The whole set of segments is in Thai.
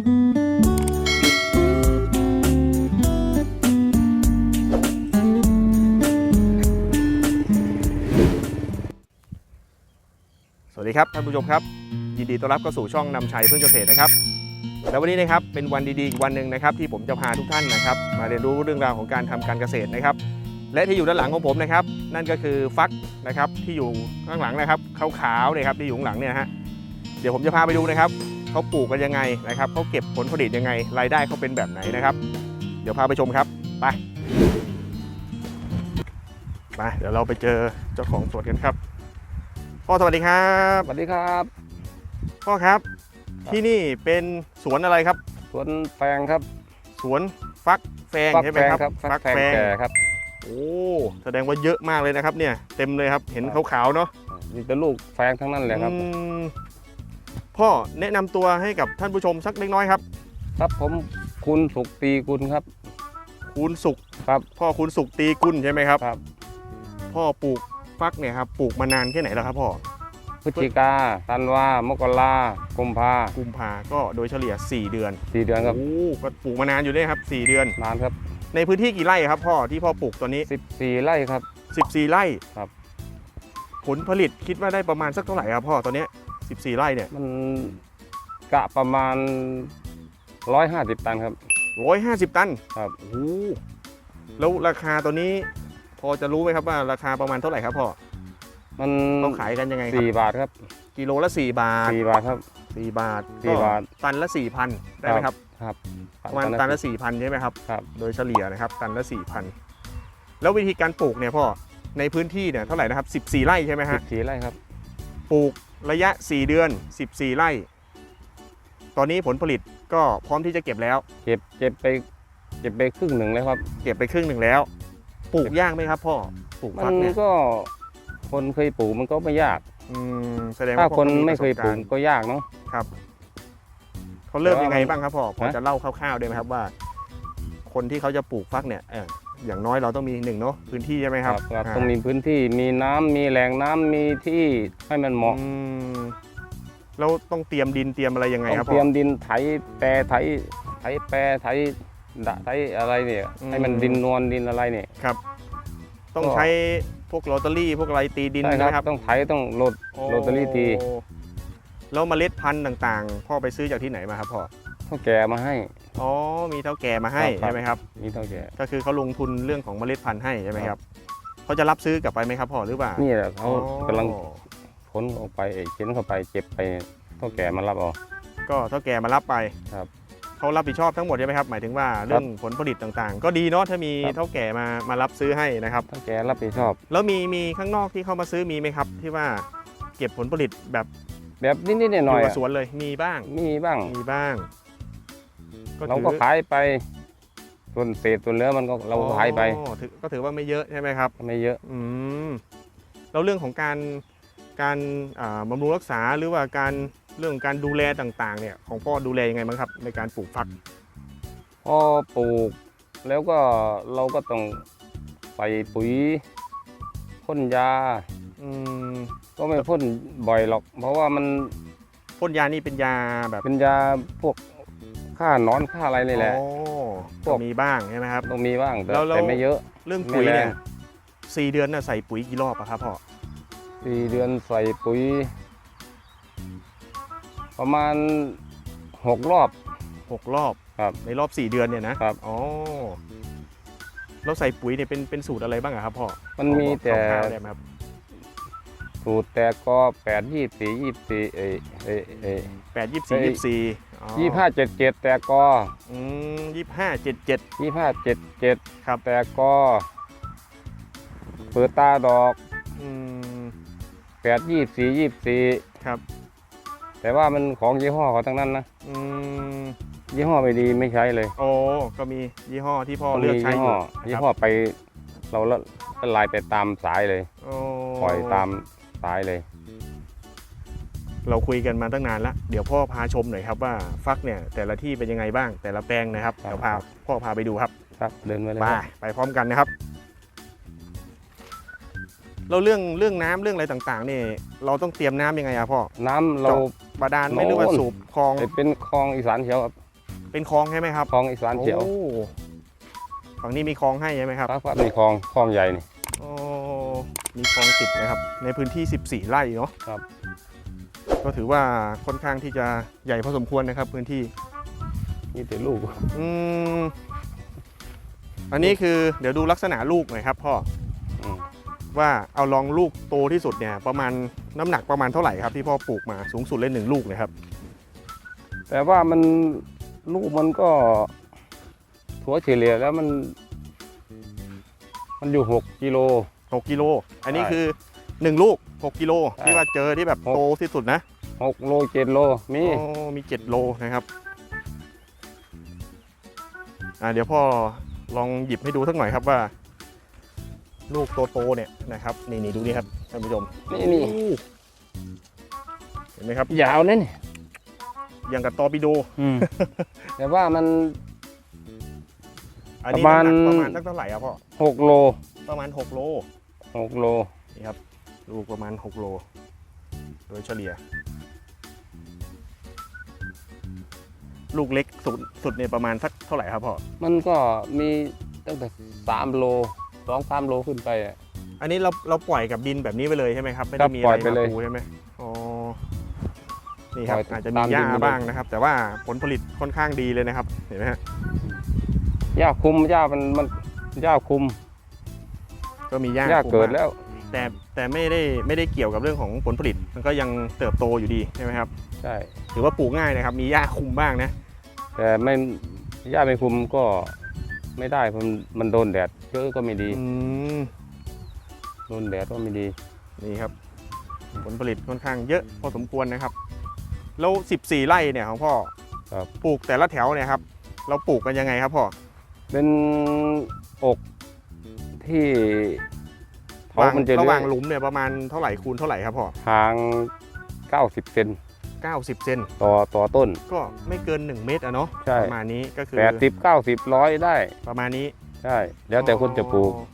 สวัสดีครับท่านผู้ชมครับ ยินดีต้อนรับเข้าสู่ช่องนำชัยเพื่อนเกษตรนะครับแล้ววันนี้นะครับเป็นวันดีๆอีกวันหนึ่งนะครับที่ผมจะพาทุกท่านนะครับ มาเรียนรู้เรื่องราวของการทำการเกษตรนะครับ และที่อยู่ด้านหลังของผมนะครับ นั่นก็คือฟักนะครับที่อยู่ข้างหลังนะครับขาวๆเนี่ยครับที่อยู่ข้างหลังเนี่ยฮะเดี๋ยวผมจะพาไปดูนะครับ เขาปลูกกันยังไงนะครับเขาเก็บผลผลิตยังไง รายได้เขาเป็นแบบไหนนะครับ เดี๋ยวพาไปชมครับไปไปเดี๋ยวเราไปเจอเจ้าของสวนกันครับพ่อสวัสดีครับสวัสดีครับพ่อครับ ที่นี่เป็นสวนอะไรครับ สวนแฟงครับ สวนฟักแฟงฟักใช่ไหมแฟงครับครับฟักแฟงแก่ครับโอ้แสดงว่าเยอะมากเลยนะครับเนี่ยเต็มเลยครับเห็นครับขาวๆเนาะมีแต่ลูกแฟงทั้งนั้นเลยครับอืม พ่อแนะนำตัวให้กับท่านผู้ชมสักเล็กน้อยครับครับผมคุณสุขตีกุลครับ คุณสุขครับพ่อคุณสุขตีกุลใช่ไหมครับ ครับ พ่อปลูกฟักเนี่ยครับปลูกมานานแค่ไหนแล้วครับพ่อพฤศจิกาธันวามกรากุมภากุมภาก็โดยเฉลี่ย 4 เดือนสี่เดือนครับโอ้ก็ปลูกมานานอยู่เลยครับ 4 เดือน นานครับในพื้นที่กี่ไร่ครับพ่อที่พ่อปลูกตัวนี้ สิบสี่ไร่ครับ 14 ไร่ครับ ผลผลิตคิดว่าได้ประมาณสักเท่าไหร่ครับพ่อตอนเนี้ย 14 ไร่เนี่ยมันกะประมาณร้อยห้าสิบตันครับ 150 ตันครับโอ้โหแล้วราคาตัวนี้ พอจะรู้ไหมครับว่าราคาประมาณเท่าไหร่ครับพ่อมันต้องขายกันยังไงครับสี่บาทครับ กิโลละ 4 บาท สี่บาทครับ4บาทสี่ก็บาท ตันละ4,000ได้ไหมครับครับประมาณตันละ4,000ใช่ไหมครับ ครับ โดยเฉลี่ยนะครับ ตันละ4,000แล้ววิธีการปลูกเนี่ยพ่อในพื้นที่เนี่ยเท่าไหร่นะครับ 14 ไร่ใช่ไหมสิฮะบสี่ไร่ครับ ปลูก ระยะ 4 เดือน 14 ไร่ ตอนนี้ผลผลิตก็พร้อมที่จะเก็บแล้ว เก็บเก็บไปเก็บไปครึ่งหนึ่งแล้วครับ เก็บไปครึ่งหนึ่งแล้ว ปลูกยากไหมครับพ่อ ปลูกมัฟักนเนี่ยก็คนเคยปลูกมันก็ไม่ยาก อืมแสดงถ้าว่าพ่อคนก็ไม่เคยประปสลูบกการณ์ก็ยากเนาะ ครับ เขาเริ่มแต่ว่ายังไงบ้างครับพ่อ พอฮะจะเล่าคร่าวๆได้ไหมครับว่า คนที่เขาจะปลูกฟักเนี่ยเออ อย่างน้อยเราต้องมีหนึ่งเนาะพื้นที่ใช่ไหมครับครับาต้องมีพื้นที่มีน้ำมีแหล่งน้ำมีที่ให้มันเหมาะอืมแล้วต้องเตรียมดินเตรียมอะไรยังไงต้องครับเตพ่รีอยมดินไถแปรไถไถแปรไถดะไถอะไรเนี่ยอืมให้มันดินนวลดินอะไรเนี่ยต้องก็ใช้พวกโรตารี่พวกอะไรตีดินใช่ใช่ไหมครับ ต้องไถต้องโรดโอ้โรตารี่ตีแล้วเมล็ดพันธุ์ต่างๆ พ่อไปซื้อจากที่ไหนมาครับพ่อเขาแก่มาให้ อ๋อมีเท่าแก่มาให้ครับ ใช่ไหมครับ มีเท่าแก่ก็คือเขาลงทุนเรื่องของเมล็ดพันธุ์ให้ใช่ไหมคครัรับบเขาจะรับซื้อกลับไปไหมครับพ่อหรือเปล่านี่แหละเขาอ๋อกำลังขนออกไปเอ้ยเข็นเข้าไปเก็บไปเท่าแก่มารับเอา ก็เท่าแก่มารับไปครับเขารับผิดชอบทั้งหมดใช่ไหมครับ หมายถึงว่าเรื่องผลผลิตต่างๆ ก็ดีเนาะถ้ามีครับ เท่าแก่มามารับซื้อให้นะครับ เท่าแก่รับผิดชอบ แล้วมีมีข้างนอกที่เข้ามาซื้อมีไหมครับ ที่ว่าเก็บผลผลิตแบบแบบนิดๆหอน่อยยู่ๆกับอะสวนเลยมีบ้างมีบ้างมีบ้าง เราถือก็ขายไป ส่วนเศษส่วนเหลือมันก็เราก็ขายไปอ๋อถือก็ถือว่าไม่เยอะใช่ไหมครับไม่เยอะอืมแล้วเรื่องของการการอ่าบำรุงรักษาหรือว่าการเรื่องของการดูแลต่างๆ เนี่ย ของพ่อดูแลยังไงบ้างครับ ในการปลูกฟักพอปลูก แล้วก็เราก็ต้องใส่ปุ๋ยพ่นยาอืมก็ไม่พ่นบ่อยหรอก เพราะว่ามันพ่นยานี่เป็นยาแบบเป็นยาพวก ฆ่าหนอนฆ่าอะไรนี่แหละอ๋อพวกก็มีบ้างใช่ไหมครับ ต้องมีบ้างแต่แล้วแล้ว แต่ไม่เยอะ เรื่องปุ๋ยเนี่ยไม่แรงสี่เดือนน่ะใส่ปุ๋ยกี่รอบอะครับพ่อสี่เดือนใส่ปุ๋ย ประมาณหกรอบ หกรอบครับในรอบสี่เดือนเนี่ยนะครับ อ๋อเราใส่ปุ๋ยเนี่ยเป็นเป็นสูตรอะไรบ้างอะครับพ่อมันมีพอบอกแต่คร่าวๆได้ไหมครับสูตรแต่ก็แปดยี่สี่ยี่สี่เอเอเอแปดยี่สิบสี่เอ้ยยี่สิบสี่อ๋อ ยี่ห้าเจ็ดเจ็ดแต่ก็อืมยี่ห้าเจ็ดเจ็ดยี่ห้าเจ็ดเจ็ดครับแต่ก็เปิดตาดอกอืมแปดยี่สี่ยี่สี่ครับ แต่ว่ามันของยี่ห้อเขาทั้งนั้นนะอืมยี่ห้อไม่ดีไม่ใช้เลย โอ้ก็มียี่ห้อที่พ่อต้องเลือกมีใช้ยี่อห้ยู่อนะยี่ครับห้อไปเราละละลายไปตามสายเลยโอ้ปล่อยตามสายเลย เราคุยกันมาตั้งนานแล้ว เดี๋ยวพ่อพาชมหน่อยครับว่าฟักเนี่ยแต่ละที่เป็นยังไงบ้าง แต่ละแปลงนะครับครับเดี๋ยวพาพ่อพาไปดูครับครับเดินไปเลยไปครับไปพร้อมกันนะครับ เราเรื่องเรื่องน้ำเรื่องอะไรต่างๆนี่เราต้องเตรียมน้ำยังไงอะพ่อน้ำเรา บาดาลไหม่หรือว่าโน่น สูบคลองเป็นคลองอีสานเขียวครับอเป็นคลองใช่ไหมครับคลองอีสานเขียวโอ้ฝั่งนี้มีคลองให้ใช่ไหมครับ ครับครับมีคลองคลองใหญ่นี่ โอ้มีคลองติดนะครับ ในพื้นที่ 14 ไร่เนาะครับ ก็ถือว่าค่อนข้างที่จะใหญ่พอสมควรนะครับ พื้นที่มีแต่ลูกอืมอันนี้คือเดี๋ยวดูลักษณะลูกหน่อยครับพ่ออืมว่าเอาลองลูกโตที่สุดเนี่ย ประมาณน้ำหนักประมาณเท่าไหร่ครับที่พ่อปลูกมาสูงสุดเลยหนึ่งลูกเลยครับแต่ว่ามันลูกมันก็ถัวเฉลี่ยแล้วมัน มันอยู่หกกิโล6กิโล อันนี้ใช่ คือ1ลูก 6กิโลใช่ที่ว่าเจอที่แบบหกโตที่สุดนะหกโลเจ็ดโลมีโอ้มี7โลนะครับอ่าเดี๋ยวพ่อลองหยิบให้ดูสักหน่อยครับว่า ลูกโตๆเนี่ยนะครับนี่นี่ดูนี่ครับท่านผู้ชมนี่นี่โอ้เห็นไหมครับ ยาวนะนี่อย่างกับตอร์ปิโดแต่ว่ามันอันนี้ประมาณน้ำหนักประมาณสักเท่าไหร่ครับพ่อหกโล ประมาณ6โลหกโล นี่ครับ ลูกประมาณ 6 โล โดยเฉลี่ย ลูกเล็กสุดสุดเนี่ยประมาณสักเท่าไหร่ครับพ่อ มันก็มีตั้งแต่สามโลสองสามโลขึ้นไปอะ อันนี้เราเราปล่อยกับดินแบบนี้ไปเลยใช่ไหมครับ ไม่ครัได้บมีปล่อะอยไรไปเลยมาปูใช่ไหมอ๋อ นี่ครับปล่อยอาจจะตามีมหญ้าดินไปเลย บ้างนะครับ แต่ว่าผลผลิตค่อนข้างดีเลยนะครับ เห็นไหมฮะ หญ้าคุมหญ้ามันมันหญ้าคุมก็มีหญ้าหญ้าคุมเกิดมาแล้ว แต่แต่ไม่ได้ไม่ได้เกี่ยวกับเรื่องของผลผลิต มันก็ยังเติบโตอยู่ดีใช่ไหมครับ ใช่ ถือว่าปลูกง่ายนะครับ มีหญ้าคุมบ้างนะ แต่ไม่หญ้าไม่คุมก็ไม่ได้มันมันโดนแดดเยอะก็ไม่ดีอืมโดนแดดก็ไม่ดี นี่ครับ ผลผลิตค่อนข้างเยอะพอสมควรนะครับ แล้ว 14 ไร่เนี่ยของพ่อครับ ปลูกแต่ละแถวเนี่ยครับ เราปลูกกันยังไงครับพ่อ เป็นอกที่ เขาวางมันจะระเลื่หอว่ายงหลุมเนี่ยประมาณเท่าไหร่คูณเท่าไหร่ครับพ่อห่าง 90 เซน90 เซนต่อต่อต้น ก็ไม่เกิน 1 เมตรอะเนาะใช่ประมาณนี้ก็คือ80 90ร้อยได้ ประมาณนี้ใช่แล้วแต่คนจะปลูกอ๋อ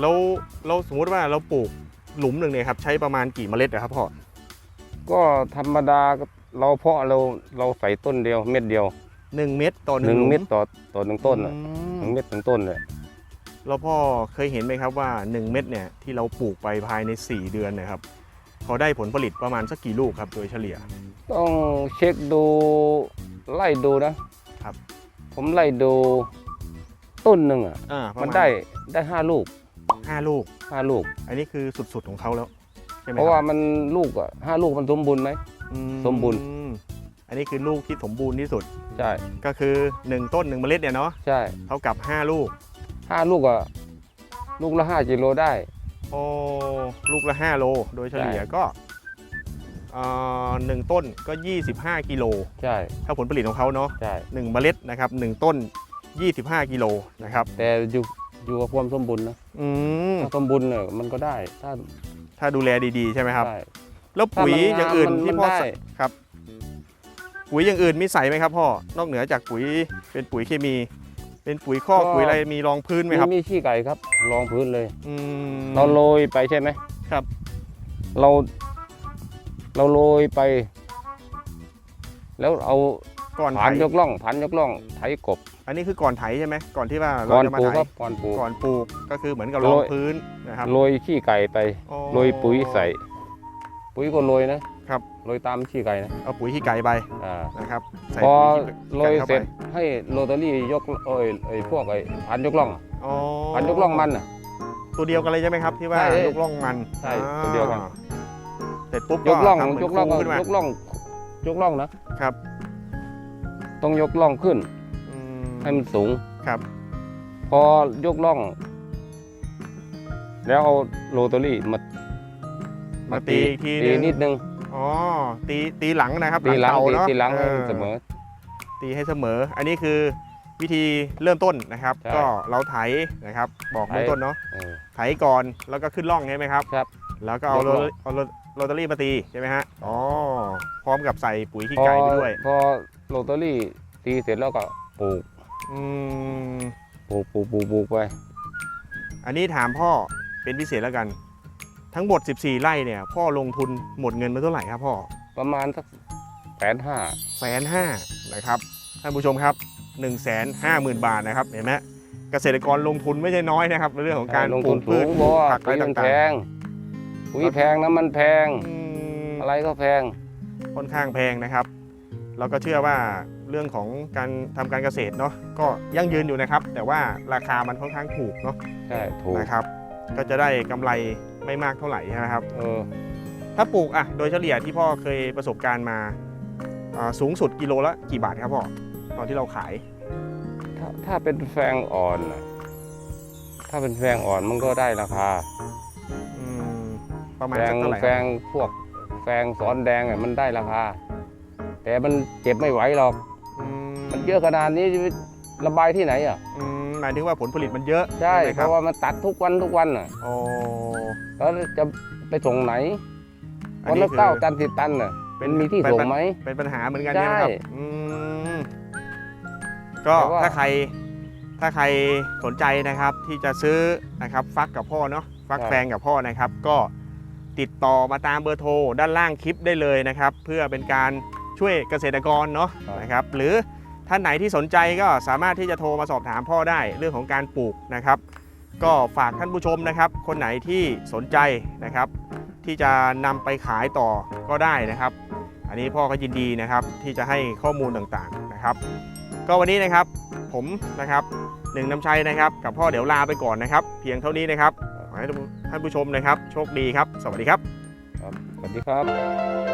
แล้วเราสมมุติว่าเราปลูกหลุมหนึ่งเนี่ยครับใช้ประมาณกี่เมล็ดอะครับพ่อก็ธรรมดาก็เราเพาะเราเราใส่ต้นเดียวเม็ดเดียวหนึ่งเม็ดต่อหหนึ่นึ่งงหลุมเม็ดต่อต่อหนึ่งต้นน่ะอืหมนึ่งเม็ดหนึ่งต้นเลย แล้วพ่อเคยเห็นไหมครับว่า 1 เม็ดเนี่ยที่เราปลูกไปภายใน 4 เดือนเนะครับพอได้ผลผลิตประมาณสักกี่ลูกครับ โดยเฉลี่ย ต้องเช็คดูไล่ดูนะครับ ผมไล่ดูต้นหนึ่งอะอ่าประมันมาณได้ได้ห้าลูกห้าลูก ห้าลูก อันนี้คือสุดๆของเขาแล้วใช่ไหมเพราะคว่ารับมันลูกอะห้าลูกมันสมบูรณ์ไหม อืสมบูรณ์ อันนี้คือลูกที่สมบูรณ์ที่สุด ใช่ก็คือ 1 ต้น 1 เมล็ดเนี่ยเนาะใช่ใช่เท่ากับ 5 ลูก ห้าลูกอะลูกละห้ากิโลได้ โอ้ลูกละ 5 โล โดยเฉลี่ยใช่ก็เอ่อหนึ่งต้นก็ 25 กิโล ใช่ถ้าผลผลิตของเขาเนาะใช่หนึ่งเมล็ดนะครับหนึ่งต้น 25 กิโลนะครับ แต่อยู่อยู่กับความสมบูรณ์นะอืม ถ้าสมบูรณ์เนี่ยมันก็ได้ถ้าถ้าดูแลดีๆ ใช่ไหมครับ ได้ แล้วปุ๋ยถ้ามันอย่างอื่นงามมันที่พ่อมันได้ ใส่ครับ ปุ๋ยอย่างอื่นมีใส่ไหมครับพ่อนอกเหนือจากปุ๋ยเป็นปุ๋ยเคมี เป็นปุ๋ยคอกปุ๋ยอะไรมีรองพื้นไหมมีครับมีขี้ไก่ครับรองพื้นเลย อืม เราโรยไปใช่ไหมครับ เรา เราโรยไป แล้วเอาก่อนไถผานยกล่องผานยกล่องไถกบอันนี้คือก่อนไถใช่ไหมก่อนที่ว่าก่เราอนจะมาปลูกไถครับก่อนปลูก ก่อนปลูกก็คือเหมือนกับรองโรย พื้นนะครับโรยขี้ไก่ไป อ๋อโรยปุ๋ยใส่ ปุ๋ยก็โรยนะ ครับโรยตามขี้ไก่นะเอาปุ๋ยขี้ไก่ไปอ่านะครับใส่พอปุ๋ยขี้โรไก่ยเข้าเสไปร็จให้โรตารี่ยกเอ้ยไอ้พวกไอ้ผานยกล่องอะอ๋อผานยกล่องมันอะ ตัวเดียวกันเลยใช่ไหมครับที่ว่าใช่ยกล่องมันใช่อ่าตัวเดียวกันเสร็จปุ๊บยกล่องทำเหมืนยกล่องคูขึ้นมายกล่องยกล่องนะครับต้องยกล่องขึ้นอืมให้มันสูง ครับพอยกล่อง แล้วเอาโรตารี่มามาตีอีกทีตีนึงนิดนึง อ๋อตีตีหลังนะครับตีหลังเตาตีเนาะตีหลังให้ออเสมอ ตีให้เสมอ อันนี้คือวิธีเริ่มต้นนะครับ ใช่ก็เราไถนะครับ บอกไถ เริ่มต้นเนาะเออ ไถก่อนแล้วก็ขึ้นร่องใช่ไหมครับครับแล้วก็เอายกโรร่อง เอาโรโรตารี่มาตีใช่ไหมฮะอ๋อพร้อมกับใส่ปุ๋ยขี้พอไก่ไปด้วยพอโรตารี่ตีเสร็จแล้วก็ปลูกอืมปลูกปลูกปลูกปลูกไป อันนี้ถามพ่อเป็นพิเศษแล้วกัน ทั้งหมด 14 ไร่เนี่ย พ่อลงทุนหมดเงินมาเท่าไหร่ครับพ่อประมาณสักแสนห้าแสนห้านะครับท่านผู้ชมครับ 1 5 0 0 0 0 บาทนะครับเห็นไหมเกษตรกรลงทุนไม่ใช่น้อยนะครับในเรื่องของการลงปลูทุนกสูพืชงเพราะว่าผักอะไรปุ๋ยมันต่างๆแพงปุ๋ยแพงน้ำมันแพงอืมอะไรก็แพงค่อนข้างแพงนะครับ เราก็เชื่อว่าเรื่องของการทำการเกษตรเนาะก็ยั่งยืนอยู่นะครับ แต่ว่าราคามันค่อนข้างถูกเนาะใช่ถูกนะครับ ก็จะได้กำไร ไม่มากเท่าไหร่นะครับเออถ้าปลูกอะโดยเฉลี่ยที่พ่อเคยประสบการณ์มาอ่าสูงสุดกิโลละกี่บาทครับพ่อตอนที่เราขายถ้าถ้าเป็นแฟงอ่อนน่ะถ้าเป็นแฟงอ่อนมันก็ได้ราคาอืมประมาณแฟสังกเท่าไหร่แฟงพวกแฟงสอนแดงอะมันได้ราคา แต่มันเจ็บไม่ไหวหรอกอืมันเยอะขนาดนี้จะไประบายที่ไหนอะอืม หมายถึงว่าผลผลิตมันเยอะใช่ไหมเพครับราะว่ามันตัดทุกวันทุกวันอะโอ้แล้วจะไปส่งไหนอันวันนี้ละคือเก้าตันสิบตันน่ะเป็มันนมีที่ส่งไหม เป็นปัญหาเหมือนกันใช่ใช่ไหมครับอืมก็แต่ว่า ถ้าใครถ้าใครสนใจนะครับ ที่จะซื้อนะครับ ฟักกับพ่อเนาะฟักแฟงกับพ่อนะครับ ก็ติดต่อมาตามเบอร์โทรด้านล่างคลิปได้เลยนะครับ เพื่อเป็นการช่วยเกษตรกรเนาะนะครับ หรือ ท่านไหนที่สนใจก็สามารถที่จะโทรมาสอบถามพ่อได้เรื่องของการปลูกนะครับ ก็ฝากท่านผู้ชมนะครับ คนไหนที่สนใจนะครับ ที่จะนำไปขายต่อก็ได้นะครับ อันนี้พ่อก็ยินดีนะครับที่จะให้ข้อมูลต่างๆนะครับ ก็วันนี้นะครับผมนะครับหนึ่งน้ำชัยนะครับ กับพ่อเดี๋ยวลาไปก่อนนะครับ เพียงเท่านี้นะครับขอให้ท่านผู้ชมนะครับ โชคดีครับ สวัสดีครับ สวัสดีครับ